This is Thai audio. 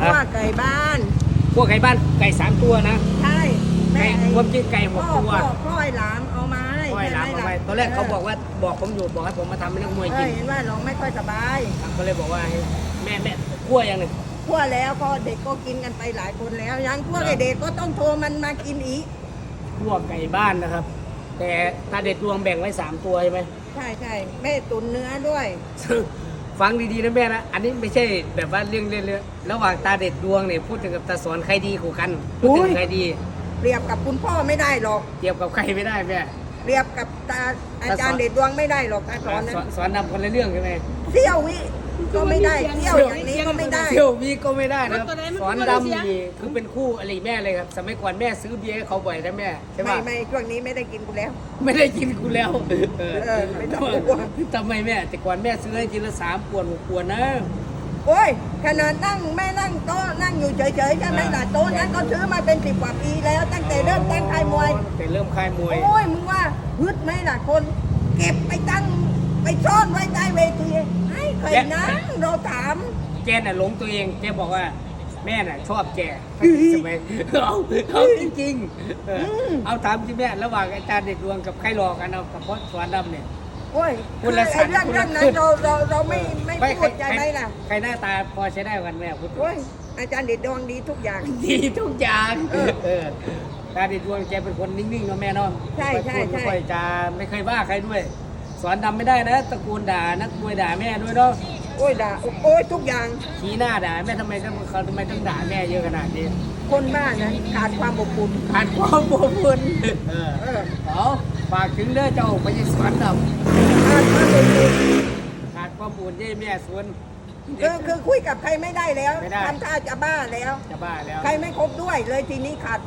คั่วไก่บ้านพวกไก่บ้านไก่สามตัวนะ ใช่แม่ไก่ความจริงไก่หกพ่อตัวพ่อพ่อไอ้หลามเอามาให้ค่อยรับใช่เอาไหมไปล่ะตอนแรกเขาบอกว่าบอกผมอยู่บอกให้ผมมาทำเป็นนักมวยเอกิอนเห็นว่าน้องไม่ค่อยสบายก็เลยบอกว่าให้แม่แม่กล้วยยังหนึ่งคั่วแล้วก็เด็กก็กินกันไปหลายคนแล้ว ยังพวกไอ้เด็กก็ต้องโทรมันมากินอีกพวกไก่บ้านนะครับ แต่ตาเด็ดดวงแบ่งไว้สามตัวใช่ไหมใช่ใช่แม่ตุนเนื้อด้วย ฟังดีๆนะแม่นะ อันนี้ไม่ใช่แบบว่าเรื่องเล่นเลยระหว่างตาเด็ดดวงเนี่ยพูดถึงกับตาสอนใครดีกว่ากัน พูดถึโอ้งยใครดี เปรียบกับคุณพ่อไม่ได้หรอก เทียบกับใครไม่ได้แม่ เปรียบกับตาอาจารย์เด็ดดวงไม่ได้หรอกตาสอนนะสอนสอนนำคนละเรื่องใช่ไหมเที่ยววิ ก็ไม่ได้เที่ยวอย่างนี้ก็ไม่ได้ เที่ยววีก็ไม่ได้นะครับตัวไหนมันสอนตัวไหนดำเสียนี่คือเป็นคู่อะไรแม่เลยครับ สมัยก่อนแม่ซื้อเบียร์ให้เขาบ่อยนะแม่ใช่ไม่ปะไม่ช่วงนี้ไม่ได้กินกูแล้ว ไม่ได้กินกูแล้วเออเออไม่ต้องกลัวทำไมแม่ แต่ก่อนแม่ซื้อให้กินละสามปวนหกปวนนะโอ้ยขนาดนั่งแม่นั่งโต๊ะนั่งอยู่เฉยๆใช่ไหมล่ะโต๊ะนั้นก็ซื้อมาเป็นสิบกว่าปีแล้วตั้งแต่เริ่มตั้งค่ายมวยแต่เริ่มค่ายมวยโอ้ยมึงว่าฮึดไหมล่ะคน เก็บไปตั้ง ไปซ่อนไว้ใต้เวทีให้เคยนั่งเราถามแกน่ะหลงตัวเองแกบอกว่า แม่น่ะชอบแกใช่ไหมเอาเอาจริงๆเออเอาถามที่แม่ระหว่างอาจารย์เด็กดวงกับใครรอกันเอากับพ่อสอนดำเนี่ยโอ้ยคุคือณละไอ้เรื่องคุณละเรื่องนั้ขึ้นนเราเราเราไม่ไม่ใครพูดใจไหมล่ะใครหน้าตาพอใช้ได้กันแม่พูดถึงโอ้ยอาจารย์เด็ดดวงดีทุกอย่างดีทุกอย่างเออเออตาเด็ดดวงแกเป็นคนนิ่งๆเนาะแม่เนาะใช่ใช่ใช่ไม่ค่อยจะไม่เคยว่าใครด้วย สอนดำไม่ได้นะตะโกนด่านักมวยด่าแม่ด้วยเนาะโอ้ยด่าโอ้ยทุกอย่างชี้หน้าด่าแม่ทำไมต้องเขาทำไมต้องด่าแม่เยอะขนาดนี้คนบ้านนะขาดความอบอุ่นขาดความอบอุ่นเออเออเอาฝากถึงเด้อเจ้าไปยังสวนดขาดความอบอุ่นำขาดความอบอุ่นยี่แม่สวนคือคือคุยกับใครไม่ได้แล้วไม่ได้ทำท่าจะบ้าแล้วจะบ้าแล้ว ใครไม่คบด้วยเลยทีนี้ขาด